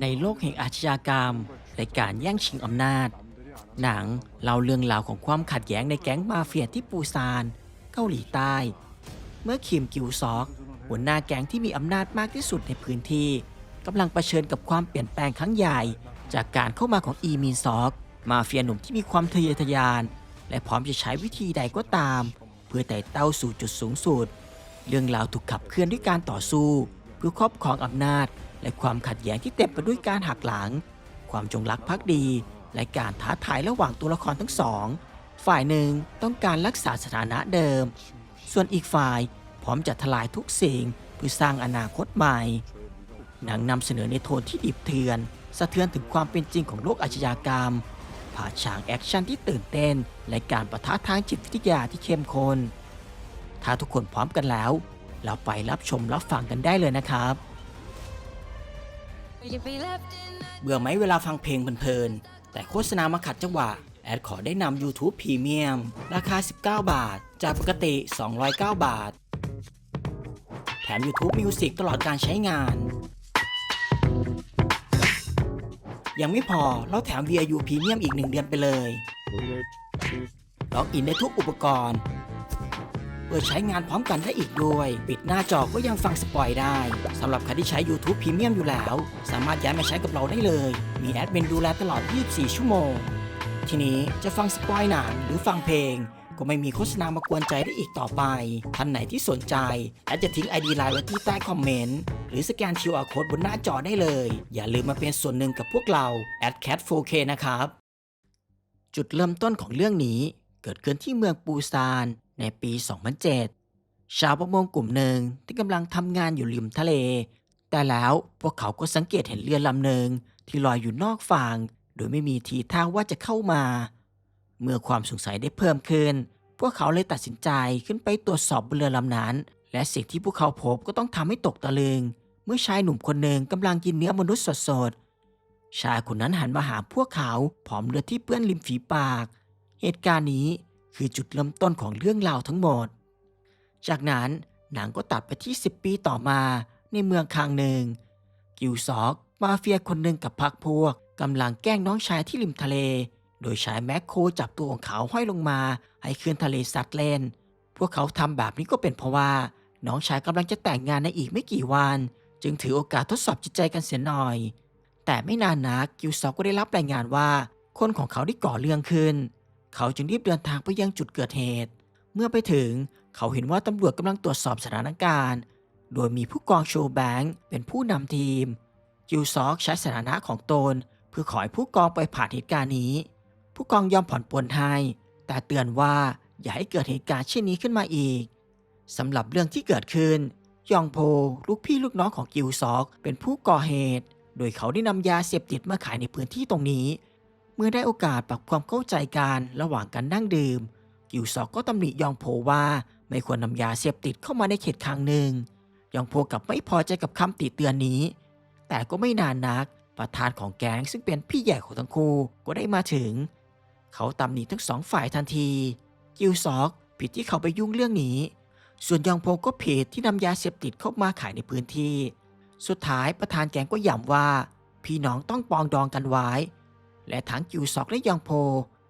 ในโลกแห่งอาชญากรรม และการแย่งชิงอำนาจ หนังเล่าเรื่องราวของความขัดแย้งในแก๊งมาเฟียที่ปูซาน เกาหลีใต้ เมื่อคิมกิวซอก หัวหน้าแก๊งที่มีอำนาจมากที่สุดในพื้นที่กำลังเผชิญกับความเปลี่ยนแปลงครั้งใหญ่ จากการเข้ามาของอีมีนซอก มาเฟียหนุ่มที่มีความทะเยอทะยาน และพร้อมจะใช้วิธีใดก็ตาม เพื่อไต่เต้าสู่จุดสูงสุด เรื่องราวถูกขับเคลื่อนด้วยการต่อสู้ เพื่อครอบครองอำนาจ และความขัดแย้งที่เต็มไปด้วยการหักหลัง ความจงรักภักดี และการท้าทายระหว่างตัวละครทั้งสอง ฝ่ายหนึ่งต้องการรักษาสถานะเดิม ส่วนอีกฝ่ายพร้อมจะทลายทุกสิ่งเพื่อสร้างอนาคตใหม่ หนังนำเสนอในโทนที่ดิบเถื่อน สะเทือนถึงความเป็นจริงของโลกอาชญากรรม ผ่าฉากแอคชั่นที่ตื่นเต้น และการประทะทางจิตวิทยาที่เข้มข้น ถ้าทุกคนพร้อมกันแล้ว เราไปรับชมรับฟังกันได้เลยนะครับ เบื่อไหมเวลาฟังเพลงเพลินๆ แต่โฆษณามาขัดจังหวะ แอดขอได้นำ YouTube Premium ราคา 19 บาท จากปกติ 209 บาท แถม YouTube Music ตลอดการใช้งาน ยังไม่พอเราแถม VIU Premium อีก 1 เดือนไปเลย ล็อกอินได้ทุกอุปกรณ์ เปิดใช้งานพร้อมกันได้อีกด้วย ปิดหน้าจอก็ยังฟังสปอยได้สำหรับใครที่ใช้ YouTube Premium อยู่แล้ว สามารถย้ายมาใช้กับเราได้เลย มีแอดมินดูแลตลอด 24 ชั่วโมง ทีนี้จะฟังสปอยหนังหรือฟังเพลงก็ไม่มีโฆษณามากวนใจได้อีกต่อไป ท่านไหนที่สนใจแอดจะทิ้ง ID ไลน์ไว้ที่ใต้คอมเมนต์ หรือสแกน QR Code บนหน้าจอได้เลย อย่าลืมมาเป็นส่วนหนึ่งกับพวกเรา a d cat 4K นะครับ จุดเริ่มต้นของเรื่องนี้เกิดขึ้นที่เมืองปูซาน ในปี 2007 ชาวประมงกลุ่มหนึ่งที่กำลังทำงานอยู่ริมทะเล แต่แล้วพวกเขาก็สังเกตเห็นเรือลำหนึ่งที่ลอยอยู่นอกฝั่งโดยไม่มีทีท่าว่าจะเข้ามา เมื่อความสงสัยได้เพิ่มขึ้น พวกเขาเลยตัดสินใจขึ้นไปตรวจสอบบนเรือลำนั้น และสิ่งที่พวกเขาพบก็ต้องทำให้ตกตะลึง เมื่อชายหนุ่มคนหนึ่งกำลังกินเนื้อมนุษย์สดๆ ชายคนนั้นหันมาหาพวกเขาพร้อมเลือดที่เปื้อนริมฝีปาก เหตุการณ์นี้ คือจุดเริ่มต้นของเรื่องราวทั้งหมด จากนั้นหนังก็ตัดไปที่ 10 ปีต่อมาในเมืองคางหนึ่ง กิวซอก มาเฟียคนหนึ่งกับพักพวกกำลังแกล้งน้องชายที่ริมทะเล โดยใช้แมคโครจับตัวของเขาห้อยลงมา ให้คืนทะเลซัดเล่น พวกเขาทำแบบนี้ก็เป็นเพราะว่า น้องชายกำลังจะแต่งงานในอีกไม่กี่วัน จึงถือโอกาสทดสอบจิตใจกันเสียหน่อย แต่ไม่นานนักกิวซอกก็ได้รับรายงานว่า คนของเขาได้ก่อเรื่องขึ้น เขาจึงรีบเดินทางไปยังจุดเกิดเหตุ เมื่อไปถึงเขาเห็นว่าตำรวจกำลังตรวจสอบสถานการณ์ โดยมีผู้กองโชว์แบงค์เป็นผู้นำทีมกิวซอกใช้สถานะของตน เพื่อขอให้ผู้กองไปผ่านเหตุการณ์นี้ ผู้กองยอมผ่อนปลนให้แต่เตือนว่าอย่าให้เกิดเหตุการณ์เช่นนี้ขึ้นมาอีกสำหรับเรื่องที่เกิดขึ้น ยองโพลูกพี่ลูกน้องของกิวซอก เป็นผู้ก่อเหตุ โดยเขาได้นำยาเสพติดมาขายในพื้นที่ตรงนี้ เมื่อได้โอกาสปรับความเข้าใจกันระหว่างการนั่งดื่ม กิวซอกก็ตำหนิยองโพว่าไม่ควรนำยาเสพติดเข้ามาในเขตคางหนึ่ง ยองโพกลับไม่พอใจกับคำติเตือนนี้ แต่ก็ไม่นานนัก ประธานของแก๊งซึ่งเป็นพี่ใหญ่ของทั้งคู่ก็ได้มาถึง เขาตำหนิทั้งสองฝ่ายทันที กิวซอกผิดที่เขาไปยุ่งเรื่องนี้ ส่วนยองโพก็ผิดที่นำยาเสพติดเข้ามาขายในพื้นที่ สุดท้ายประธานแก๊งก็ย้ำว่า พี่น้องต้องปองดองกันไว้ และทั้งกิวซอกและยองโพ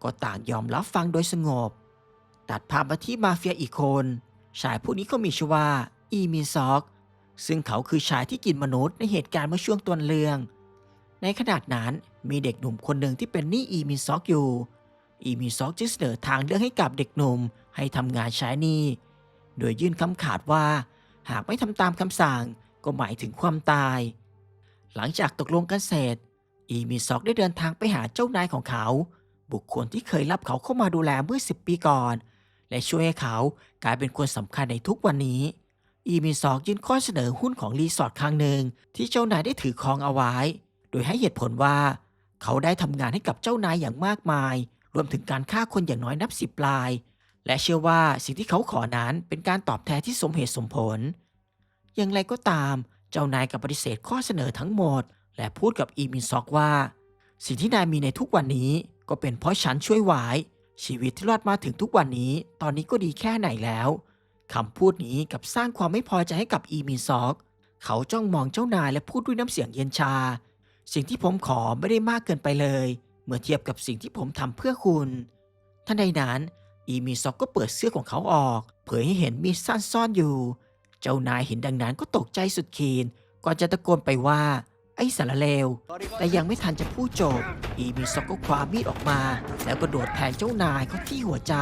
ก็ต่างยอมรับฟังโดยสงบ ตัดภาพมาที่มาเฟียอีกคน ชายผู้นี้ก็มีชื่อว่า อีมินซอก ซึ่งเขาคือชายที่กินมนุษย์ในเหตุการณ์เมื่อช่วงต้นเรื่อง ในขนาดนั้นมีเด็กหนุ่มคนหนึ่งที่เป็นหนี้อีมินซอกอยู่ อีมินซอกจึงเสนอทางเลือกให้กับเด็กหนุ่มให้ทำงานใช้หนี้ โดยยื่นคำขาดว่า หากไม่ทำตามคำสั่งก็หมายถึงความตาย หลังจากตกลงกันเสร็จ อีมินซอกได้เดินทางไปหาเจ้านายของเขา บุคคลที่เคยรับเขาเข้ามาดูแลเมื่อ 10 ปีก่อน และช่วยให้เขากลายเป็นคนสำคัญในทุกวันนี้ อีมินซอกยื่นข้อเสนอหุ้นของรีสอร์ทครั้งหนึ่งที่เจ้านายได้ถือครองเอาไว้ โดยให้เหตุผลว่า เขาได้ทำงานให้กับเจ้านายอย่างมากมาย รวมถึงการฆ่าคนอย่างน้อยนับสิบราย และเชื่อว่าสิ่งที่เขาขอนั้นเป็นการตอบแทนที่สมเหตุสมผล อย่างไรก็ตาม เจ้านายกับปฏิเสธข้อเสนอทั้งหมด และพูดกับอีมินซอกว่า สิ่งที่นายมีในทุกวันนี้ก็เป็นเพราะฉันช่วยไว้ชีวิตที่รอดมาถึงทุกวันนี้ ตอนนี้ก็ดีแค่ไหนแล้วคำพูดนี้กับสร้างความไม่พอใจให้กับอีมินซอก เขาจ้องมองเจ้านายและพูดด้วยน้ำเสียงเย็นชา สิ่งที่ผมขอไม่ได้มากเกินไปเลย เมื่อเทียบกับสิ่งที่ผมทำเพื่อคุณทันใดนั้น อีมีซอกก็เปิดเสื้อของเขาออก เผยให้เห็นมีดสั้นซ่อนอยู่ เจ้านายเห็นดังนั้นก็ตกใจสุดขีดก่อนจะตะโกนไปว่า ไอ้สารเลว แต่ยังไม่ทันจะพูดจบ อีมีซอกก็คว้ามีดออกมา แล้วก็โดดแทงเจ้านายเขาที่หัวใจ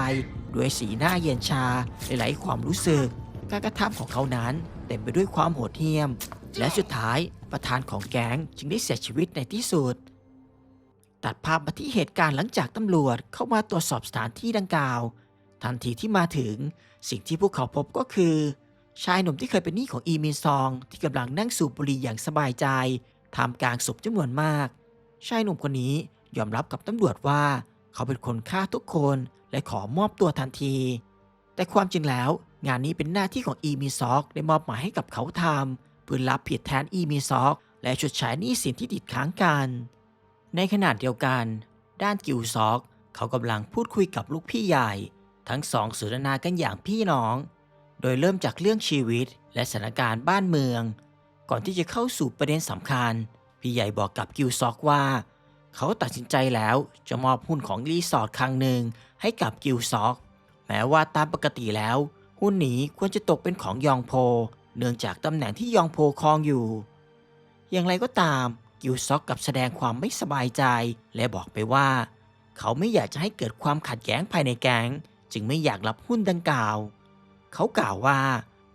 ด้วยสีหน้าเย็นชาหลายๆความรู้สึก การกระทำของเขานั้นเต็มไปด้วยความโหดเหี้ยม และสุดท้ายประธานของแก๊งจึงได้เสียชีวิตในที่สุด ตัดภาพมาที่เหตุการณ์หลังจากตำรวจเข้ามาตรวจสอบสถานที่ดังกล่าว ทันทีที่มาถึงสิ่งที่พวกเขาพบก็คือ ชายหนุ่มที่เคยเป็นหนี้ของอีมินซอง ที่กำลังนั่งสูบบุหรี่อย่างสบายใจ ท่ามกลางศพจำนวนมาก ชายหนุ่มคนนี้ยอมรับกับตำรวจว่า เขาเป็นคนฆ่าทุกคนและขอมอบตัวทันที แต่ความจริงแล้ว งานนี้เป็นหน้าที่ของอีมีซอกได้มอบหมายให้กับเขาทำเพื่อรับผิดแทนอีมีซอกและชดใช้หนี้สินที่ติดค้างกัน ในขณะเดียวกัน ด้านกิวซอก เขากำลังพูดคุยกับลูกพี่ใหญ่ ทั้งสองสนทนากันอย่างพี่น้อง โดยเริ่มจากเรื่องชีวิตและสถานการณ์บ้านเมือง ก่อนที่จะเข้าสู่ประเด็นสำคัญ พี่ใหญ่บอกกับกิวซอกว่า เขาตัดสินใจแล้วจะมอบหุ้นของรีสอร์ทครั้งหนึ่งให้กับกิวซอก แม้ว่าตามปกติแล้ว หุ้นนี้ควรจะตกเป็นของยองโพ เนื่องจากตำแหน่งที่ยองโพครองอยู่ อย่างไรก็ตามกิวซอกกับแสดงความไม่สบายใจ และบอกไปว่า เขาไม่อยากจะให้เกิดความขัดแย้งภายในแก๊งจึงไม่อยากรับหุ้นดังกล่าว เขากล่าวว่า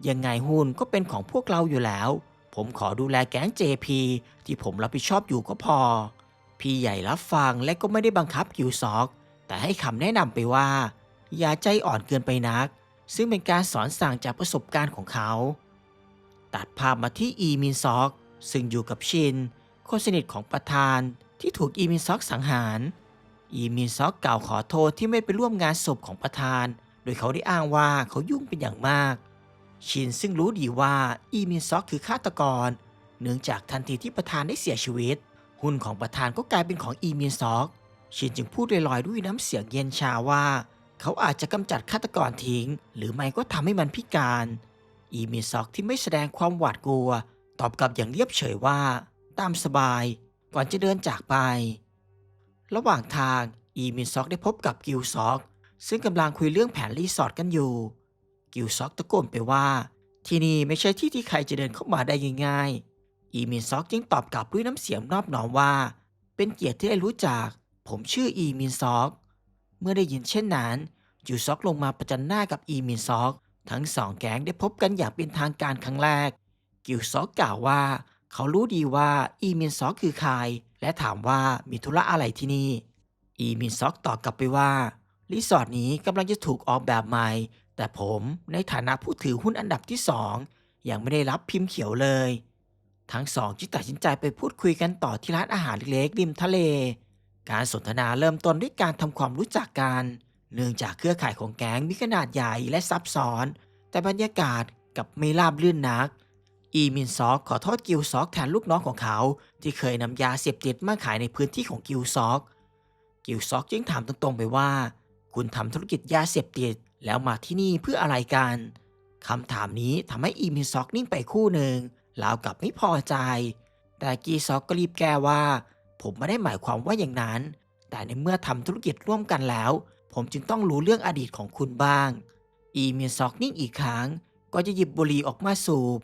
ยังไงหุ้นก็เป็นของพวกเราอยู่แล้ว ผมขอดูแลแก๊ง JP ที่ผมรับผิดชอบอยู่ก็พอ พี่ใหญ่รับฟังและก็ไม่ได้บังคับกิวซอก แต่ให้คำแนะนำไปว่า อย่าใจอ่อนเกินไปนัก ซึ่งเป็นการสอนสั่งจากประสบการณ์ของเขา ตัดภาพมาที่อีมินซอก ซึ่งอยู่กับชิน คนสนิทของประธานที่ถูกอีมินซอกสังหาร อีมินซอกกล่าวขอโทษที่ไม่ไปร่วมงานศพของประธาน โดยเขาได้อ้างว่าเขายุ่งเป็นอย่างมาก ชินซึ่งรู้ดีว่าอีมินซอกคือฆาตกร เนื่องจากทันทีที่ประธานได้เสียชีวิต หุ้นของประธานก็กลายเป็นของอีมินซอก ชินจึงพูดลอยๆด้วยน้ำเสียงเย็นชาว่า เขาอาจจะกำจัดฆาตกรทิ้ง หรือไม่ก็ทำให้มันพิการ อีมินซอกที่ไม่แสดงความหวาดกลัว ตอบกลับอย่างเรียบเฉยว่า ตามสบาย ก่อนจะเดินจากไป ระหว่างทางอีมินซอกได้พบกับกิลซอกซึ่งกำลังคุยเรื่องแผนรีสอร์ทกันอยู่ กิลซอกตะโกนไปว่า ที่นี่ไม่ใช่ที่ที่ใครจะเดินเข้ามาได้ง่ายๆ อีมินซอกจึงตอบกลับด้วยน้ำเสียงนอบน้อมว่า เป็นเกียรติที่ได้รู้จัก ผมชื่ออีมินซอก เมื่อได้ยินเช่นนั้นจูซอกลงมาประจันหน้ากับอีมินซอก ทั้งสองแก๊งได้พบกันอย่างเป็นทางการครั้งแรก กิลซอกกล่าวว่า เขารู้ดีว่าอีมินซอกคือใคร และถามว่ามีธุระอะไรที่นี่ อีมินซอกตอบกลับไปว่ารีสอร์ทนี้กำลังจะถูกออกแบบใหม่ แต่ผมในฐานะผู้ถือหุ้นอันดับที่สองยังไม่ได้รับพิมพ์เขียวเลย ทั้งสองจึงตัดสินใจไปพูดคุยกันต่อที่ร้านอาหารเล็กๆริมทะเล การสนทนาเริ่มต้นด้วยการทำความรู้จักกัน เนื่องจากเครือข่ายของแก๊งมีขนาดใหญ่และซับซ้อน แต่บรรยากาศกับไม่ราบรื่นนัก อีมินซอกขอโทษกิลซอกแทนลูกน้องของเขา ที่เคยนำยาเสพติดมาขายในพื้นที่ของกิลซอก กิลซอกจึงถามตรงๆไปว่า คุณทำธุรกิจยาเสพติด แล้วมาที่นี่เพื่ออะไรกันคำถามนี้ทำให้อีมิซอกนิ่งไปคู่หนึ่งราวกับไม่พอใจ แต่กีซอกก็รีบแก้ว่า ผมไม่ได้หมายความว่าอย่างนั้น แต่ในเมื่อทำธุรกิจร่วมกันแล้ว ผมจึงต้องรู้เรื่องอดีตของคุณบ้าง อีมิซอกนิ่งอีกครั้ง ก็จะหยิบบุหรี่ออกมาสูบ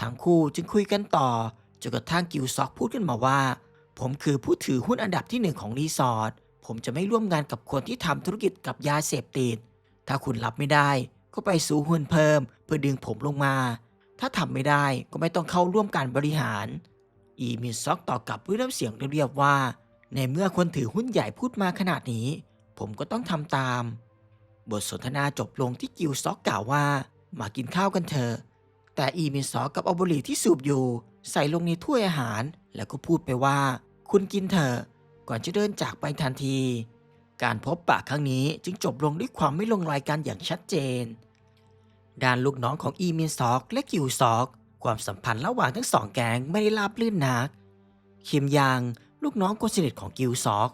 ทั้งคู่จึงคุยกันต่อจนกระทั่งกิวซอกพูดขึ้นมาว่า ผมคือผู้ถือหุ้นอันดับที่หนึ่งของรีสอร์ทผมจะไม่ร่วมงานกับคนที่ทำธุรกิจกับยาเสพติด ถ้าคุณรับไม่ได้ ก็ไปซื้หุ้นเพิ่ม เพื่อดึงผมลงมา ถ้าทำไม่ได้ก็ไม่ต้องเข้าร่วมการบริหาร อีมินซอกตอบกลับด้วยน้ำเสียงเรียบๆว่า ในเมื่อคนถือหุ้นใหญ่พูดมาขนาดนี้ ผมก็ต้องทำตาม บทสนทนาจบลงที่กิวซอกกล่าวว่า มากินข้าวกันเถอะแต่อีมินซอกกับเอาบุหรี่ที่สูบอยู่ ใส่ลงในถ้วยอาหาร แล้วก็พูดไปว่า คุณกินเถอะก่อนจะเดินจากไปทันที การพบปะครั้งนี้จึงจบลงด้วยความไม่ลงรอยกันอย่างชัดเจน ด้านลูกน้องของอีมินซอกและกิวซอก ความสัมพันธ์ระหว่างทั้งสองแก๊งไม่ได้ราบลื่นนัก คิมยังลูกน้องคนสนิทของกิวซอก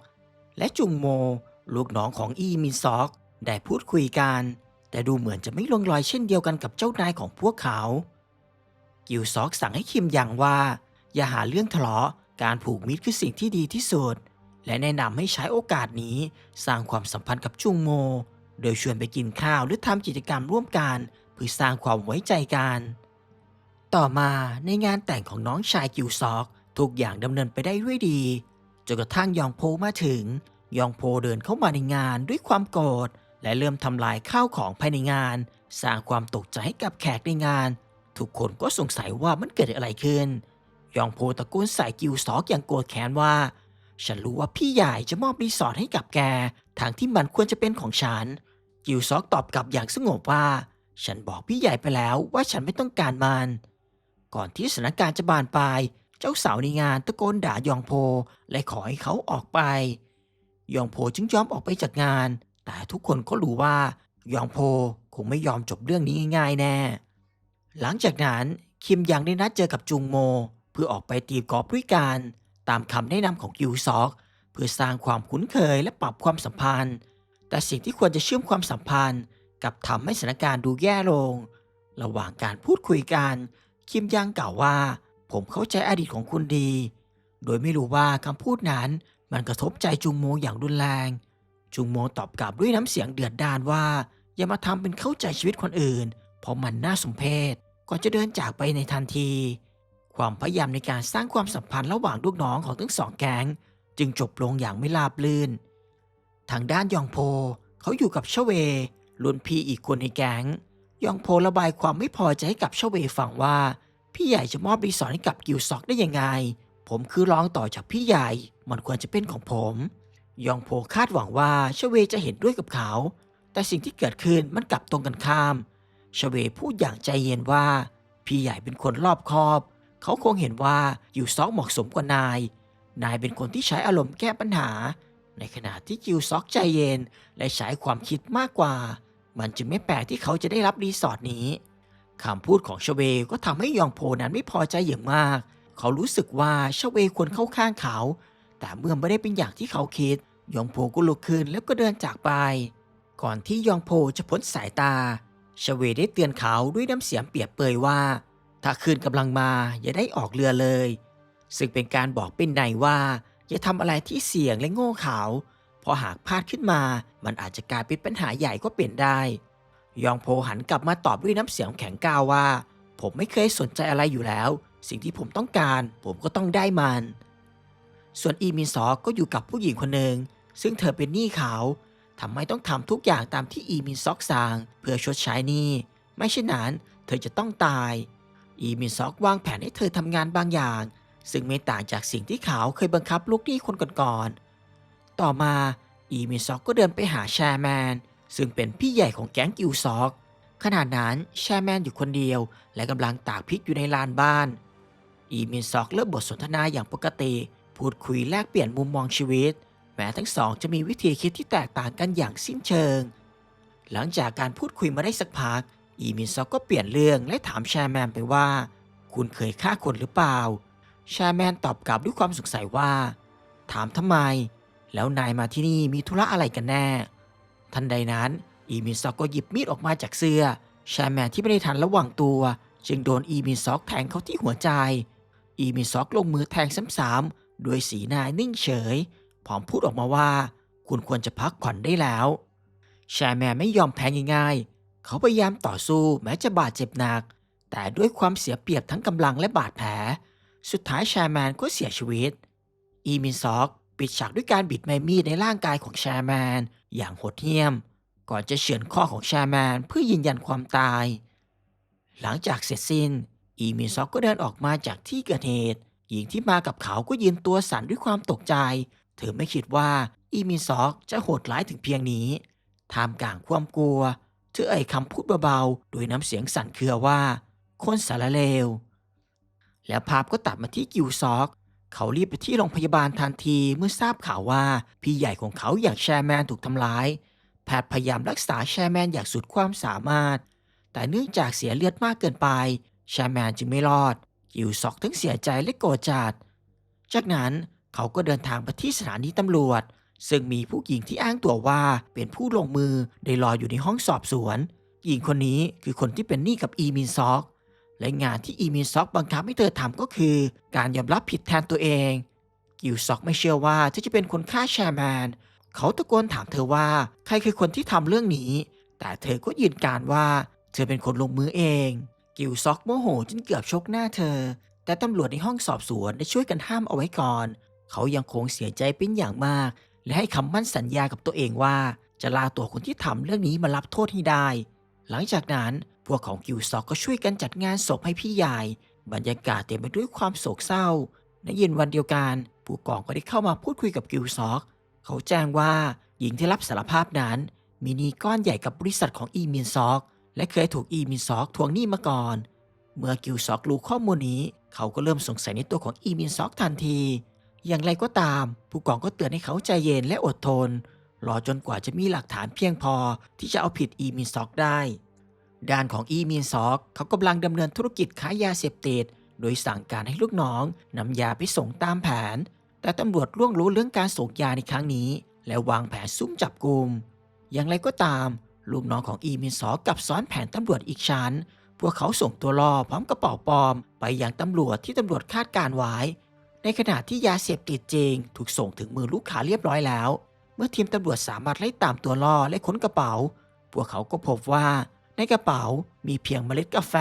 และจุงโม ลูกน้องของอีมินซอกได้พูดคุยกัน แต่ดูเหมือนจะไม่ลงรอยเช่นเดียวกันกับเจ้านายของพวกเขา กิวซอกสั่งให้คิมยังว่า อย่าหาเรื่องทะเลาะการผูกมิตรคือสิ่งที่ดีที่สุด และแนะนำให้ใช้โอกาสนี้สร้างความสัมพันธ์กับจุงโม โดยชวนไปกินข้าวหรือทำกิจกรรมร่วมกันเพื่อสร้างความไว้ใจกัน ต่อมาในงานแต่งของน้องชายกิวซอก ทุกอย่างดำเนินไปได้ด้วยดีจนกระทั่งยองโพมาถึง ยองโพเดินเข้ามาในงานด้วยความโกรธและเริ่มทำลายข้าวของภายในงาน สร้างความตกใจให้กับแขกในงาน ทุกคนก็สงสัยว่ามันเกิดอะไรขึ้น ยองโพตะโกนใส่กิวซอกอย่างโกรธแค้นว่า ฉันรู้ว่าพี่ใหญ่จะมอบรีสอร์ทให้กับแก ทางที่มันควรจะเป็นของฉัน กิวซอกตอบกลับอย่างสงบว่า ฉันบอกพี่ใหญ่ไปแล้วว่าฉันไม่ต้องการมัน ก่อนที่สถานการณ์จะบานปลาย เจ้าสาวในงานตะโกนด่ายองโพ และขอให้เขาออกไป ยองโพจึงยอมออกไปจากงาน แต่ทุกคนก็รู้ว่ายองโพคงไม่ยอมจบเรื่องนี้ง่าย ๆ แน่ หลังจากนั้นคิมยังได้นัดเจอกับจุงโม เพื่อออกไปตีกอล์ฟด้วยกัน ตามคำแนะนำของกิวซอก เพื่อสร้างความคุ้นเคยและปรับความสัมพันธ์ แต่สิ่งที่ควรจะเชื่อมความสัมพันธ์ กับทำให้สถานการณ์ดูแย่ลง ระหว่างการพูดคุยกัน คิมยังกล่าวว่า ผมเข้าใจอดีตของคุณดี โดยไม่รู้ว่าคำพูดนั้นมันกระทบใจจุงโมอย่างรุนแรง จุงโมตอบกลับด้วยน้ำเสียงเดือดดาลว่า อย่ามาทำเป็นเข้าใจชีวิตคนอื่น เพราะมันน่าสมเพชก่อนจะเดินจากไปในทันที ความพยายามในการสร้างความสัมพันธ์ระหว่างลูกน้องของทั้งสองแก๊งจึงจบลงอย่างไม่ราบรื่น ทางด้านยองโพเขาอยู่กับเชเวรุ่นพี่อีกคนในแก๊งยองโพระบายความไม่พอใจให้กับเชเวฟังว่า พี่ใหญ่จะมอบรีสอร์ทให้กับกิวซอกได้ยังไง ผมคือรองต่อจากพี่ใหญ่ มันควรจะเป็นของผม ยองโพคาดหวังว่าเชเวจะเห็นด้วยกับเขา แต่สิ่งที่เกิดขึ้นมันกลับตรงกันข้ามเชเวพูดอย่างใจเย็นว่า พี่ใหญ่เป็นคนรอบคอบ เขาคงเห็นว่ากิวซอกเหมาะสมกว่านาย นายเป็นคนที่ใช้อารมณ์แก้ปัญหา ในขณะที่กิวซอกใจเย็น และใช้ความคิดมากกว่า มันจึงไม่แปลกที่เขาจะได้รับรีสอร์ทนี้คำพูดของเชเวก็ทำให้ยองโพนั้นไม่พอใจอย่างมาก เขารู้สึกว่าเชเวควรเข้าข้างเขา แต่เมื่อไม่ได้เป็นอย่างที่เขาคิด ยองโพก็ลุกขึ้นแล้วก็เดินจากไป ก่อนที่ยองโพจะพ้นสายตาเชเวได้เตือนเขาด้วยน้ำเสียงเปียบเปยว่า ถ้าคืนกำลังมาอย่าได้ออกเรือเลย ซึ่งเป็นการบอกเป็นในว่าอย่าทำอะไรที่เสี่ยงและโง่เขลาเพราะหากพลาดขึ้นมา มันอาจจะกลายเป็นปัญหาใหญ่ก็เปลี่ยนได้ ยองโพหันกลับมาตอบด้วยน้ำเสียงแข็งกร้าวว่า ผมไม่เคยสนใจอะไรอยู่แล้ว สิ่งที่ผมต้องการ ผมก็ต้องได้มัน ส่วนอีมินซอก็อยู่กับผู้หญิงคนหนึ่งซึ่งเธอเป็นหนี้เขาทำไมต้องทำทุกอย่างตามที่อีมินซอกสั่งเพื่อชดใช้หนี้ไม่เช่นนั้น เธอจะต้องตาย อีมินซอกวางแผนให้เธอทำงานบางอย่าง ซึ่งไม่ต่างจากสิ่งที่เขาเคยบังคับลูกหนี้คนก่อนๆ ต่อมาอีมินซอกก็เดินไปหาแชร์แมน ซึ่งเป็นพี่ใหญ่ของแก๊งกิวซอกขณะนั้นแชร์แมนอยู่คนเดียว และกำลังตากพริกอยู่ในลานบ้าน อีมินซอกเริ่มบทสนทนาอย่างปกติ พูดคุยแลกเปลี่ยนมุมมองชีวิต แม้ทั้งสองจะมีวิธีคิดที่แตกต่างกันอย่างสิ้นเชิง หลังจากการพูดคุยมาได้สักพัก อีมินซอกก็เปลี่ยนเรื่องและถามแชร์แมนไปว่า คุณเคยฆ่าคนหรือเปล่า แชร์แมนตอบกลับด้วยความสงสัยว่า ถามทำไม แล้วนายมาที่นี่มีธุระอะไรกันแน่ ทันใดนั้น อีมินซอกก็หยิบมีดออกมาจากเสื้อ แชร์แมนที่ไม่ได้ทันระวังตัว จึงโดนอีมินซอกแทงเขาที่หัวใจ อีมินซอกลงมือแทงซ้ำๆโดยสีหน้านิ่งเฉยพร้อมพูดออกมาว่า คุณควรจะพักผ่อนได้แล้ว แชร์แมนไม่ยอมแพ้ง่ายๆ เขาพยายามต่อสู้แม้จะบาดเจ็บหนัก แต่ด้วยความเสียเปรียบทั้งกำลังและบาดแผล สุดท้ายแชร์แมนก็เสียชีวิต อีมินซอกปิดฉากด้วยการบิดไม้มีดในร่างกายของแชร์แมน อย่างโหดเหี้ยม ก่อนจะเฉือนข้อของแชร์แมนเพื่อยืนยันความตาย หลังจากเสร็จสิ้น อีมินซอกก็เดินออกมาจากที่เกิดเหตุ หญิงที่มากับเขาก็ยืนตัวสั่นด้วยความตกใจ เธอไม่คิดว่าอีมินซอกจะโหดร้ายถึงเพียงนี้ท่ามกลางความกลัว เธอเอ่ยคำพูดเบาๆ โดยน้ำเสียงสั่นเครือว่า คนสารเลว แล้วภาพก็ตัดมาที่กิวซอก เขารีบไปที่โรงพยาบาลทันทีเมื่อทราบข่าวว่า พี่ใหญ่ของเขาอย่างแชร์แมนถูกทำร้าย แพทย์พยายามรักษาแชร์แมนอย่างสุดความสามารถ แต่เนื่องจากเสียเลือดมากเกินไป แชร์แมนจึงไม่รอด กิวซอกทั้งเสียใจและโกรธจัด จากนั้นเขาก็เดินทางไปที่สถานีตำรวจ ซึ่งมีผู้หญิงที่อ้างตัวว่าเป็นผู้ลงมือได้รออยู่ในห้องสอบสวน หญิงคนนี้คือคนที่เป็นหนี้กับอีมินซอกและงานที่อีมินซอกบังคับให้เธอทำก็คือ การยอมรับผิดแทนตัวเอง กิวซอกไม่เชื่อว่าเธอจะเป็นคนฆ่าแชร์แมน เขาตะโกนถามเธอว่าใครคือคนที่ทำเรื่องนี้ แต่เธอก็ยืนการว่า เธอเป็นคนลงมือเอง กิวซอกโมโหจนเกือบชกหน้าเธอ แต่ตำรวจในห้องสอบสวนได้ช่วยกันห้ามเอาไว้ก่อน เขายังคงเสียใจเป็นอย่างมาก และให้คำมั่นสัญญากับตัวเองว่า จะลาตัวคนที่ทำเรื่องนี้มารับโทษให้ได้ หลังจากนั้นพวกของกิวซอกก็ช่วยกันจัดงานศพให้พี่ใหญ่บรรยากาศเต็มไปด้วยความโศกเศร้าในเย็นวันเดียวกัน ผู้กองก็ได้เข้ามาพูดคุยกับกิวซอก เขาแจ้งว่าหญิงที่รับสารภาพนั้น มีหนี้ก้อนใหญ่กับบริษัทของอีมินซอก และเคยถูกอีมินซอกทวงหนี้มาก่อน เมื่อกิวซอกรู้ข้อมูลนี้ เขาก็เริ่มสงสัยในตัวของอีมินซอกทันที อย่างไรก็ตาม ผู้กองก็เตือนให้เขาใจเย็นและอดทน รอจนกว่าจะมีหลักฐานเพียงพอที่จะเอาผิดอีมินซอกได้ ด้านของอีมินซอกเขากำลังดำเนินธุรกิจค้ายาเสพติด โดยสั่งการให้ลูกน้องนำยาไปส่งตามแผน แต่ตำรวจล่วงรู้เรื่องการส่งยาในครั้งนี้ และวางแผนซุ่มจับกลุ่มอย่างไรก็ตาม ลูกน้องของอีมินซอกกับซ้อนแผนตำรวจอีกชั้น พวกเขาส่งตัวล่อพร้อมกระเป๋าปลอม ไปยังตำรวจที่ตำรวจคาดการไว้ ในขณะที่ยาเสพติดจริง ถูกส่งถึงมือลูกค้าเรียบร้อยแล้ว เมื่อทีมตำรวจสามารถไล่ตามตัวล่อและค้นกระเป๋า พวกเขาก็พบว่า ในกระเป๋ามีเพียงเมล็ดกาแฟ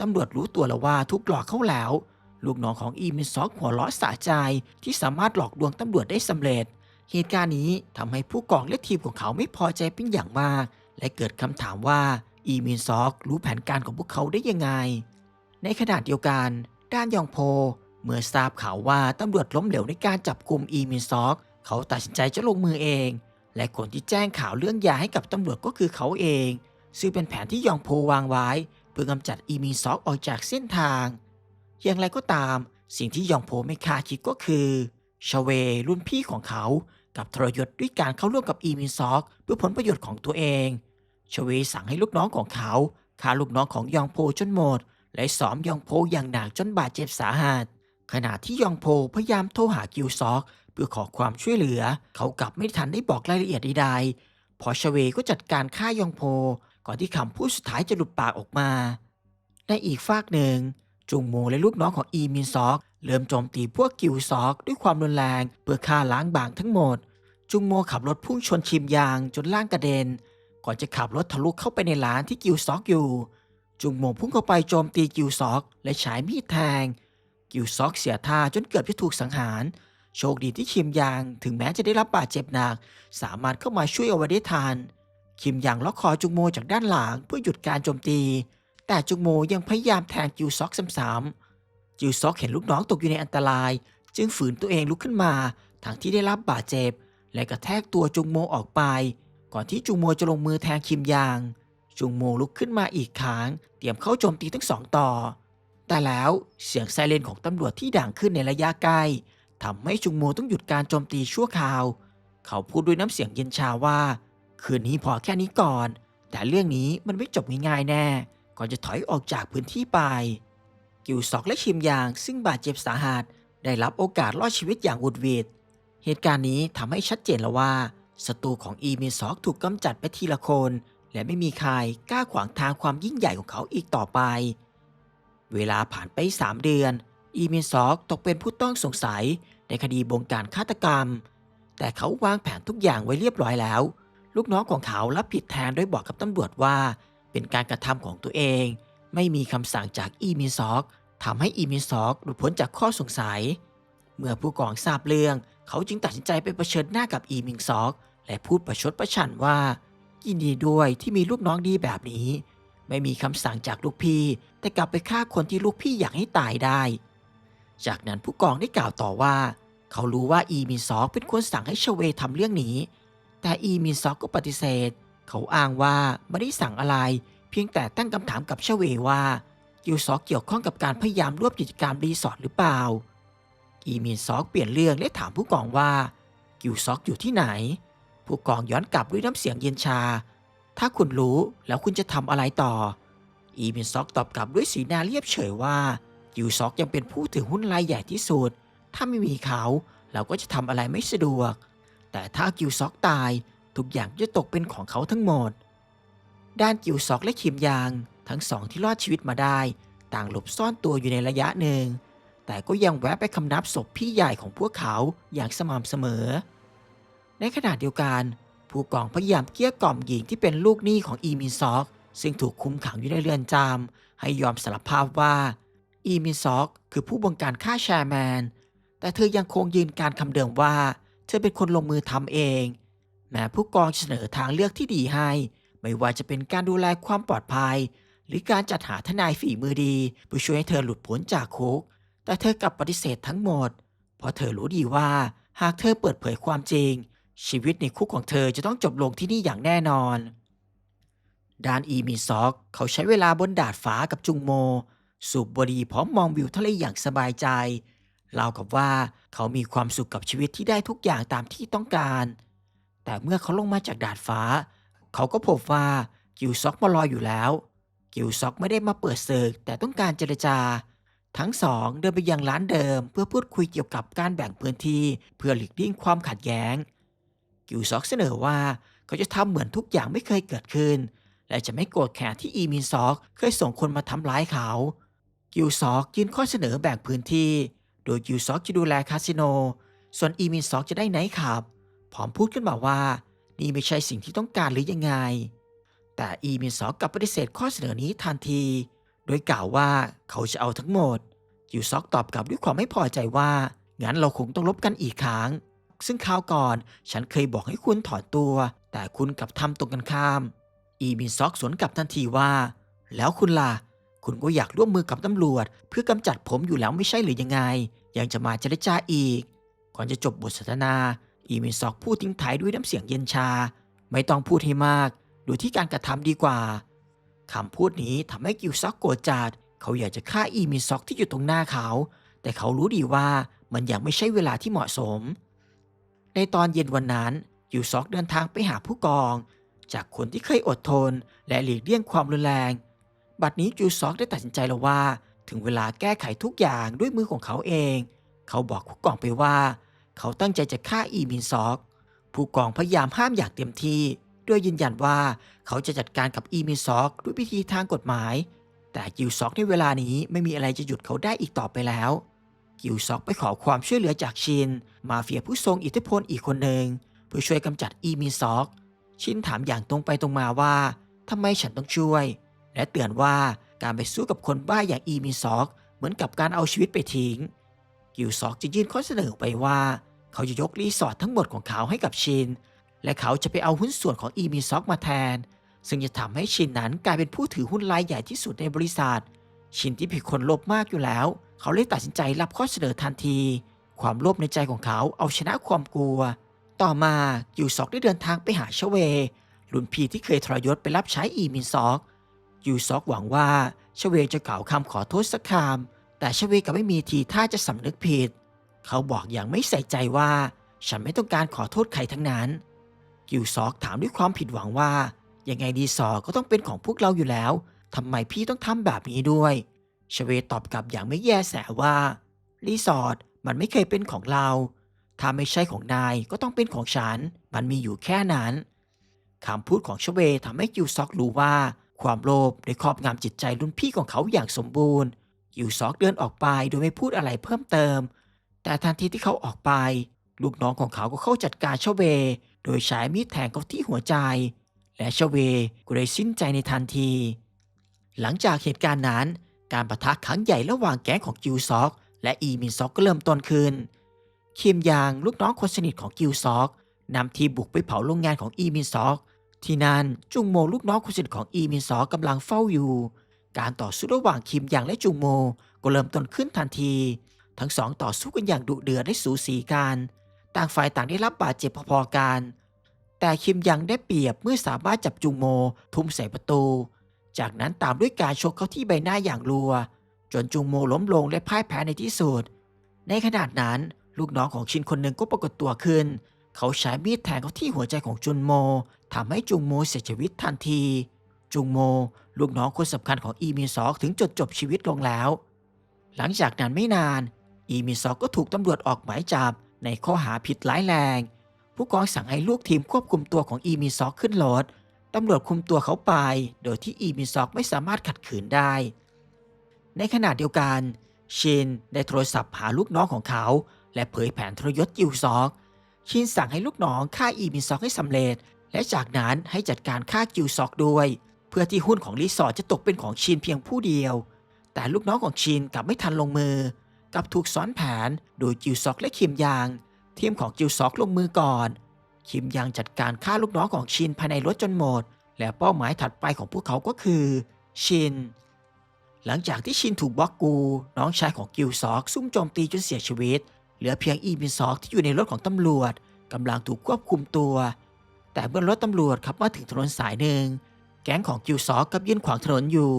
ตำรวจรู้ตัวแล้วว่าทุกหลอกเข้าแล้ว ลูกน้องของอีมินซอกหัวเราะสะใจที่สามารถหลอกลวงตำรวจได้สำเร็จ เหตุการณ์นี้ทำให้ผู้กองและทีมของเขาไม่พอใจเป็นอย่างมาก และเกิดคำถามว่าอีมินซอกรู้แผนการของพวกเขาได้ยังไง ในขณะเดียวกัน ด้านยองโพ เมื่อทราบข่าวว่าตำรวจล้มเหลวในการจับกลุ่มอีมินซอก เขาตัดสินใจจะลงมือเอง และคนที่แจ้งข่าวเรื่องยาให้กับตำรวจก็คือเขาเอง ซึ่งเป็นแผนที่ยองโพวางไว้ เพื่อกำจัดอีมินซอกออกจากเส้นทาง อย่างไรก็ตาม สิ่งที่ยองโพไม่คาดคิดก็คือชเวรุ่นพี่ของเขากับทรยศด้วยการเข้าร่วมกับอีมินซอก เพื่อผลประโยชน์ของตัวเองชเวสั่งให้ลูกน้องของเขาฆ่าลูกน้องของยองโพจนหมด และสอมยองโพอย่างหนักจนบาดเจ็บสาหัส ขณะที่ยองโพพยายามโทรหากิวซอกเพื่อขอความช่วยเหลือ เขากลับไม่ทันได้บอกรายละเอียดใดๆพอชเวก็จัดการฆ่ายองโพ ก่อนที่คำพูดสุดท้ายจะหลุดปากออกมา ในอีกฝากหนึ่ง จุงโมและลูกน้องของอีมินซอก เริ่มโจมตีพวกกิวซอกด้วยความรุนแรงเพื่อฆ่าล้างบางทั้งหมด จุงโมขับรถพุ่งชนชิมยางจนล่างกระเด็น ก่อนจะขับรถทะลุเข้าไปในร้านที่กิวซอกอยู่ จุงโมพุ่งเข้าไปโจมตีกิวซอก และใช้มีดแทง กิวซอกเสียท่าจนเกือบจะถูกสังหาร โชคดีที่คิมยางถึงแม้จะได้รับบาดเจ็บหนัก สามารถเข้ามาช่วยเอาไว้ได้ทัน คิมยางล็อกคอจุงโมจากด้านหลังเพื่อหยุดการโจมตี แต่จุงโมยังพยายามแทงจิวซอกซ้ำๆจิวซอกเห็นลูกน้องตกอยู่ในอันตราย จึงฝืนตัวเองลุกขึ้นมาทั้งที่ได้รับบาดเจ็บ และกระแทกตัวจุงโมออกไป ก่อนที่จุงโมจะลงมือแทงคิมยาง จุงโมลุกขึ้นมาอีกครั้งเตรียมเข้าโจมตีทั้งสองต่อ แต่แล้วเสียงไซเรนของตำรวจที่ดังขึ้นในระยะใกลทำให้จุงโมต้องหยุดการโจมตีชั่วคราว เขาพูดด้วยน้ำเสียงเย็นชาว่า คืนนี้พอแค่นี้ก่อน แต่เรื่องนี้มันไม่จบง่ายๆแน่ ก่อนจะถอยออกจากพื้นที่ไป กิวซอกและชิมยางซึ่งบาดเจ็บสาหัสได้รับโอกาสรอดชีวิตอย่างวุดวิดเหตุการณ์นี้ทำให้ชัดเจนแล้วว่าศัตรูของอีมินซอกถูกกำจัดไปทีละคน และไม่มีใครกล้าขวางทางความยิ่งใหญ่ของเขาอีกต่อไป เวลาผ่านไป 3 เดือน อีมินซอกตกเป็นผู้ต้องสงสัยในคดีบงการฆาตกรรม แต่เขาวางแผนทุกอย่างไว้เรียบร้อยแล้ว ลูกน้องของเขารับผิดแทนโดยบอกกับตำรวจว่า เป็นการกระทำของตัวเอง ไม่มีคำสั่งจากอีมินซอกทำให้อีมินซอกหลุดพ้นจากข้อสงสัย เมื่อผู้กองทราบเรื่อง เขาจึงตัดสินใจไปเผชิญหน้ากับอีมินซอก และพูดประชดประชันว่ายินดีด้วยที่มีลูกน้องดีแบบนี้ ไม่มีคำสั่งจากลูกพี่ แต่กลับไปฆ่าคนที่ลูกพี่อยากให้ตายได้ จากนั้นผู้กองได้กล่าวต่อว่า เขารู้ว่าอีมินซอกเป็นคนสั่งให้ชเวทำเรื่องนี้ แต่อีมินซอกก็ปฏิเสธ เขาอ้างว่าไม่ได้สั่งอะไร เพียงแต่ตั้งคำถามกับชเวว่ากิวซอกเกี่ยวข้องกับการพยายามรวบกิจการรีสอร์ทหรือเปล่า อีมินซอกเปลี่ยนเรื่องและถามผู้กองว่ากิวซอกอยู่ที่ไหน ผู้กองย้อนกลับด้วยน้ำเสียงเย็นชา ถ้าคุณรู้แล้วคุณจะทำอะไรต่อ อีมินซอกตอบกลับด้วยสีหน้าเรียบเฉยว่ากิวซอกยังเป็นผู้ถือหุ้นรายใหญ่ที่สุด ถ้าไม่มีเขา เราก็จะทำอะไรไม่สะดวก แต่ถ้ากิวซอกตาย ทุกอย่างจะตกเป็นของเขาทั้งหมด ด้านกิวซอกและคิมยาง ทั้งสองที่รอดชีวิตมาได้ ต่างหลบซ่อนตัวอยู่ในระยะหนึ่ง แต่ก็ยังแวะไปคำนับศพพี่ใหญ่ของพวกเขาอย่างสม่ำเสมอ ในขณะเดียวกัน ผู้กองพยายามเกลี้ยกล่อมหญิงที่เป็นลูกหนี้ของอีมินซอก ซึ่งถูกคุมขังอยู่ในเรือนจำให้ยอมสารภาพว่า อีมินซอก คือผู้บงการฆ่าแชร์แมน แต่เธอยังคงยืนการคำเดิมว่า เธอเป็นคนลงมือทำเอง แม้ผู้กองจะเสนอทางเลือกที่ดีให้ ไม่ว่าจะเป็นการดูแลความปลอดภัย หรือการจัดหาทนายฝีมือดีเพื่อช่วยให้เธอหลุดพ้นจากคุก แต่เธอกลับปฏิเสธทั้งหมด เพราะเธอรู้ดีว่าหากเธอเปิดเผยความจริง ชีวิตในคุกของเธอจะต้องจบลงที่นี่อย่างแน่นอน ด้านอีมีซอก เขาใช้เวลาบนดาดฟ้ากับจุงโม สูบบุหรี่พร้อมมองวิวทะเลอย่างสบายใจเล่ากับว่าเขามีความสุขกับชีวิตที่ได้ทุกอย่างตามที่ต้องการ แต่เมื่อเขาลงมาจากดาดฟ้า เขาก็พบว่ากิวซอกมารออยู่แล้ว กิวซอกไม่ได้มาเปิดเซิร์กแต่ต้องการเจรจา ทั้งสองเดินไปยังร้านเดิม เพื่อพูดคุยเกี่ยวกับการแบ่งพื้นที่ เพื่อหลีกเลี่ยงความขัดแย้ง กิวซอกเสนอว่าเขาจะทำเหมือนทุกอย่างไม่เคยเกิดขึ้น และจะไม่โกรธแค้นที่อีมินซอกเคยส่งคนมาทำร้ายเขา กิวซอกยื่นข้อเสนอแบ่งพื้นที่ โดยกิวซอกจะดูแลคาสิโน ส่วนอีมินซอกจะได้ไนท์คลับพร้อมพูดขึ้นมาว่า นี่ไม่ใช่สิ่งที่ต้องการหรือยังไง แต่อีมินซอกกลับปฏิเสธข้อเสนอนี้ทันที โดยกล่าวว่าเขาจะเอาทั้งหมดกิวซอกตอบกลับด้วยความไม่พอใจว่างั้นเราคงต้องลบกันอีกครั้ง ซึ่งคราวก่อน ฉันเคยบอกให้คุณถอนตัว แต่คุณกลับทำตรงกันข้าม อีมินซอกสวนกลับทันทีว่า แล้วคุณล่ะ คุณก็อยากร่วมมือกับตำรวจ เพื่อกำจัดผมอยู่แล้วไม่ใช่หรือยังไง ยังจะมาเจรจาอีก ก่อนจะจบบทสนทนา อีมินซอกพูดทิ้งท้ายด้วยน้ำเสียงเย็นชา ไม่ต้องพูดให้มากดูที่การกระทำดีกว่าคำพูดนี้ทำให้กิวซอกโกรธจัดเขาอยากจะฆ่าอีมินซอกที่อยู่ตรงหน้าเขา แต่เขารู้ดีว่ามันยังไม่ใช่เวลาที่เหมาะสม ในตอนเย็นวันนั้นกิวซอกเดินทางไปหาผู้กอง จากคนที่เคยอดทน และหลีกเลี่ยงความรุนแรง บัดนี้กิวซอกได้ตัดสินใจแล้วว่า ถึงเวลาแก้ไขทุกอย่างด้วยมือของเขาเอง เขาบอกผู้กองไปว่า เขาตั้งใจจะฆ่าอีมินซอก ผู้กองพยายามห้ามอย่างเต็มที่ด้วยยืนยันว่าเขาจะจัดการกับอีมินซอกด้วยวิธีทางกฎหมาย แต่กิวซอกในเวลานี้ไม่มีอะไรจะหยุดเขาได้อีกต่อไปแล้ว กิวซอกไปขอความช่วยเหลือจากชิน มาเฟียผู้ทรงอิทธิพลอีกคนหนึ่งเพื่อช่วยกำจัดอีมินซอก ชินถามอย่างตรงไปตรงมาว่าทำไมฉันต้องช่วย และเตือนว่าการไปสู้กับคนบ้าอย่างอีมินซอก เหมือนกับการเอาชีวิตไปทิ้ง กิวซอกจะยื่นข้อเสนอไปว่า เขาจะยกรีสอร์ททั้งหมดของเขาให้กับชิน และเขาจะไปเอาหุ้นส่วนของอีมินซอกมาแทน ซึ่งจะทำให้ชินนั้นกลายเป็นผู้ถือหุ้นรายใหญ่ที่สุดในบริษัท ชินที่เป็นคนโลภมากอยู่แล้ว เขาเลยตัดสินใจรับข้อเสนอทันที ความโลภในใจของเขาเอาชนะความกลัว ต่อมากิวซอกได้เดินทางไปหาชเวรุ่นพี่ที่เคยทรยศไปรับใช้อีมินซอกกิวซอกหวังว่าชเวจะกล่าวคำขอโทษสักคำแต่ชเวก็ไม่มีทีท่าจะสำนึกผิด เขาบอกอย่างไม่ใส่ใจว่า ฉันไม่ต้องการขอโทษใครทั้งนั้นกิวซอกถามด้วยความผิดหวังว่ายังไงดีซอก็ต้องเป็นของพวกเราอยู่แล้วทำไมพี่ต้องทำแบบนี้ด้วย ชเวตอบกลับอย่างไม่แยแสว่า รีสอร์ทมันไม่เคยเป็นของเรา ถ้าไม่ใช่ของนายก็ต้องเป็นของฉัน มันมีอยู่แค่นั้นคำพูดของชเวทำให้กิวซอกรู้ว่า ความโลภได้ครอบงำจิตใจรุ่นพี่ของเขาอย่างสมบูรณ์กิวซอกเดินออกไปโดยไม่พูดอะไรเพิ่มเติม แต่ทันทีที่เขาออกไป ลูกน้องของเขาก็เข้าจัดการชเว โดยใช้มีดแทงเขาที่หัวใจ และชเวก็ได้สิ้นใจในทันที หลังจากเหตุการณ์นั้น การประทะครั้งใหญ่ระหว่างแก๊งของกิวซอก และอีมินซอกก็เริ่มต้นขึ้น คิมยางลูกน้องคนสนิทของกิวซอกนำทีบุกไปเผาโรงงานของอีมินซอก ที่นั่นจุงโมลูกน้องคนสนิทของอีมินซอกกำลังเฝ้าอยู่ การต่อสู้ระหว่างคิมยางและจุงโมก็เริ่มต้นขึ้นทันที ทั้งสองต่อสู้กันอย่างดุเดือดและสูสีกัน ต่างฝ่ายต่างได้รับบาดเจ็บพอๆกัน แต่คิมยังได้เปรียบเมื่อสามารถจับจุงโม ทุ่มใส่ประตู จากนั้นตามด้วยการชกเข้าที่ใบหน้าอย่างรัว จนจุงโมล้มลงและพ่ายแพ้ในที่สุด ในขณะนั้นลูกน้องของชินคนหนึ่งก็ปรากฏตัวขึ้น เขาใช้มีดแทงเข้าที่หัวใจของจุนโมทำให้จุงโมเสียชีวิตทันที จุงโม ลูกน้องคนสำคัญของอีมินซอกถึงจดจบชีวิตลงแล้ว หลังจากนั้นไม่นาน อีมินซอกก็ถูกตำรวจออกหมายจับในข้อหาผิดร้ายแรง ผู้กองสั่งให้ลูกทีมควบคุมตัวของอีมินซอกขึ้นรถ ตำรวจคุมตัวเขาไป โดยที่อีมินซอกไม่สามารถขัดขืนได้ ในขณะเดียวกัน ชินได้โทรศัพท์หาลูกน้องของเขา และเผยแผนทรยศกิวซอก ชินสั่งให้ลูกน้องฆ่าอีมินซอกให้สำเร็จ และจากนั้นให้จัดการฆ่ากิวซอกด้วย เพื่อที่หุ้นของรีสอร์ทจะตกเป็นของชินเพียงผู้เดียว แต่ลูกน้องของชินกลับไม่ทันลงมือกลับถูกซ้อนแผนโดยจิวซอกและคิมยาง ทีมของจิวซอกลงมือก่อน คิมยางจัดการฆ่าลูกน้องของชินภายในรถจนหมด และเป้าหมายถัดไปของพวกเขาก็คือ ชิน หลังจากที่ชินถูกบล็อกกู น้องชายของกิวซอกซุ่มโจมตีจนเสียชีวิต เหลือเพียงอีมินซอกที่อยู่ในรถของตำรวจกำลังถูกควบคุมตัว แต่เมื่อรถตำรวจขับมาถึงถนนสายหนึ่ง แก๊งของกิวซอกกับยืนขวางถนนอยู่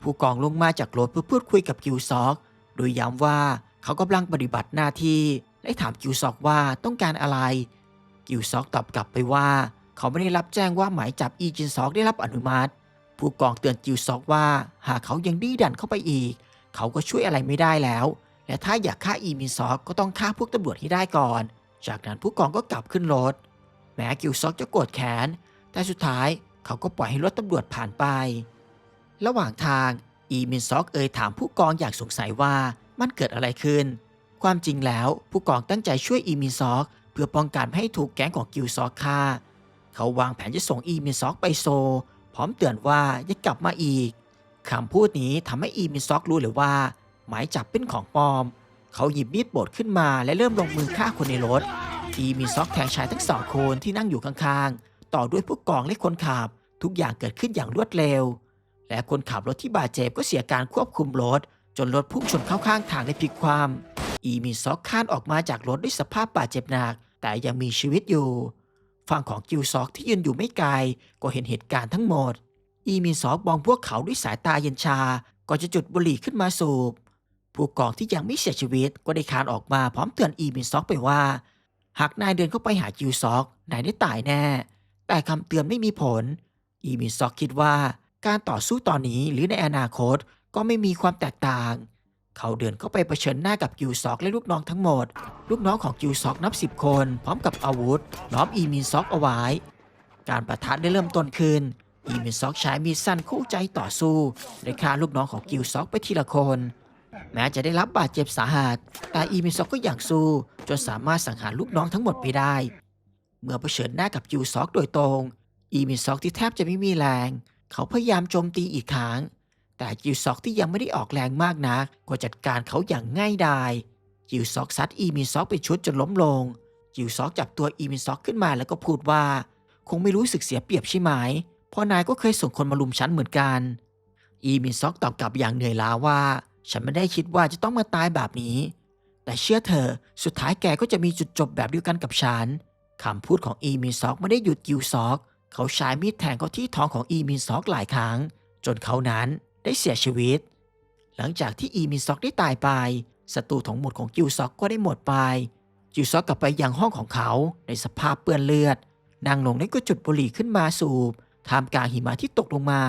ผู้กองลงมาจากรถเพื่อพูดคุยกับกิวซอก โดยย้ำว่าเขากำลังปฏิบัติหน้าที่ และถามกิวซอกว่าต้องการอะไร กิวซอกตอบกลับไปว่า เขาไม่ได้รับแจ้งว่าหมายจับอีจินซอกได้รับอนุมัติ ผู้กองเตือนกิวซอกว่า หากเขายังดื้อดันเข้าไปอีก เขาก็ช่วยอะไรไม่ได้แล้ว และถ้าอยากฆ่าอีมินซอกก็ต้องฆ่าพวกตำรวจให้ได้ก่อน จากนั้นผู้กองก็กลับขึ้นรถแม้กิวซอกจะโกรธแค้นแต่สุดท้ายเขาก็ปล่อยให้รถตำรวจผ่านไป ระหว่างทางอีมินซอกเอ่ยถามผู้กองอย่างสงสัยว่ามันเกิดอะไรขึ้น ความจริงแล้วผู้กองตั้งใจช่วยอีมินซอก พื่อป้องกันไม่ให้ถูกแก๊งของกิวซอกฆ่า เขาวางแผนจะส่งอีมินซอกไปโซ พร้อมเตือนว่าอย่ากลับมาอีกคำพูดนี้ทำให้อีมินซอกรู้เลยว่า หมายจับเป็นของปลอม เขาหยิบมีดโบดขึ้นมาและเริ่มลงมือฆ่าคนในรถ อีมินซอกแทงชายทั้งสองคนที่นั่งอยู่ข้างๆ ต่อด้วยผู้กองและคนขับ ทุกอย่างเกิดขึ้นอย่างรวดเร็ว และคนขับรถที่บาดเจ็บก็เสียการควบคุมรถ จนรถพุ่งชนเข้าข้างทางและพลิกคว่ำอีมินซอกคลานออกมาจากรถด้วยสภาพบาดเจ็บหนัก แต่ยังมีชีวิตอยู่ ฝั่งของกิวซอกที่ยืนอยู่ไม่ไกล ก็เห็นเหตุการณ์ทั้งหมด อีมินซอกมองพวกเขาด้วยสายตาเย็นชาก่อนจะจุดบุหรี่ขึ้นมาสูบ ผู้กองที่ยังไม่เสียชีวิตก็ได้คานออกมาพร้อมเตือนอีมินซอกไปว่า หากนายเดินเข้าไปหากิวซอกนายได้ตายแน่ แต่คำเตือนไม่มีผล อีมินซอกคิดว่า การต่อสู้ตอนนี้หรือในอนาคตก็ไม่มีความแตกต่าง เขาเดินเข้าไปเผชิญหน้ากับกิวซอกและลูกน้องทั้งหมด ลูกน้องของกิวซอกนับสิบคน พร้อมกับอาวุธล้อมอีมินซอกเอาไว้ การประทะได้เริ่มต้นขึ้น อีมินซอกใช้มีดสั้นคู่ใจต่อสู้โดยฆ่าลูกน้องของกิวซอกไปทีละคน แม้จะได้รับบาดเจ็บสาหัส แต่อีมินซอกก็อยากสู้ จนสามารถสังหารลูกน้องทั้งหมดไปได้ เมื่อเผชิญหน้ากับกิวซอกโดยตรง อีมินซอกที่แทบจะไม่มีแรง เขาพยายามโจมตีอีกครั้ง แต่กิวซอกที่ยังไม่ได้ออกแรงมากนัก ก็จัดการเขาอย่างง่ายดาย กิวซอกซัดอีมินซอกเป็นชุดจนล้มลง กิวซอกจับตัวอีมินซอกขึ้นมาแล้วก็พูดว่า คงไม่รู้สึกเสียเปรียบใช่ไหมเพราะนายก็เคยส่งคนมาลุมฉันเหมือนกัน อีมินซอกตอบกลับอย่างเหนื่อยล้าว่า ฉันไม่ได้คิดว่าจะต้องมาตายแบบนี้ แต่เชื่อเธอ สุดท้ายแกก็จะมีจุดจบแบบเดียวกันกับฉันคำพูดของอีมินซอกไม่ได้หยุดกิวซอก เขาใช้มีดแทงเข้าที่ท้องของอีมินซอกหลายครั้ง จนเขานั้น ได้เสียชีวิต หลังจากที่อีมินซอกได้ตายไปศัตรูทั้งหมดของกิวซอกก็ได้หมดไป กิวซอกกลับไปยังห้องของเขาในสภาพเปื้อนเลือด นางหลงได้ก็จุดบุหรี่ขึ้นมาสูบท่ามกลางหิมะที่ตกลงมา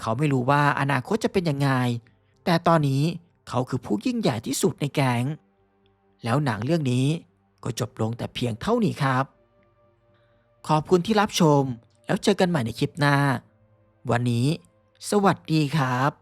เขาไม่รู้ว่าอนาคตจะเป็นยังไง แต่ตอนนี้เขาคือผู้ยิ่งใหญ่ที่สุดในแก๊งแล้วหนังเรื่องนี้ก็จบลงแต่เพียงเท่านี้ครับ ขอบคุณที่รับชม แล้วเจอกันใหม่ในคลิปหน้า วันนี้ สวัสดีครับ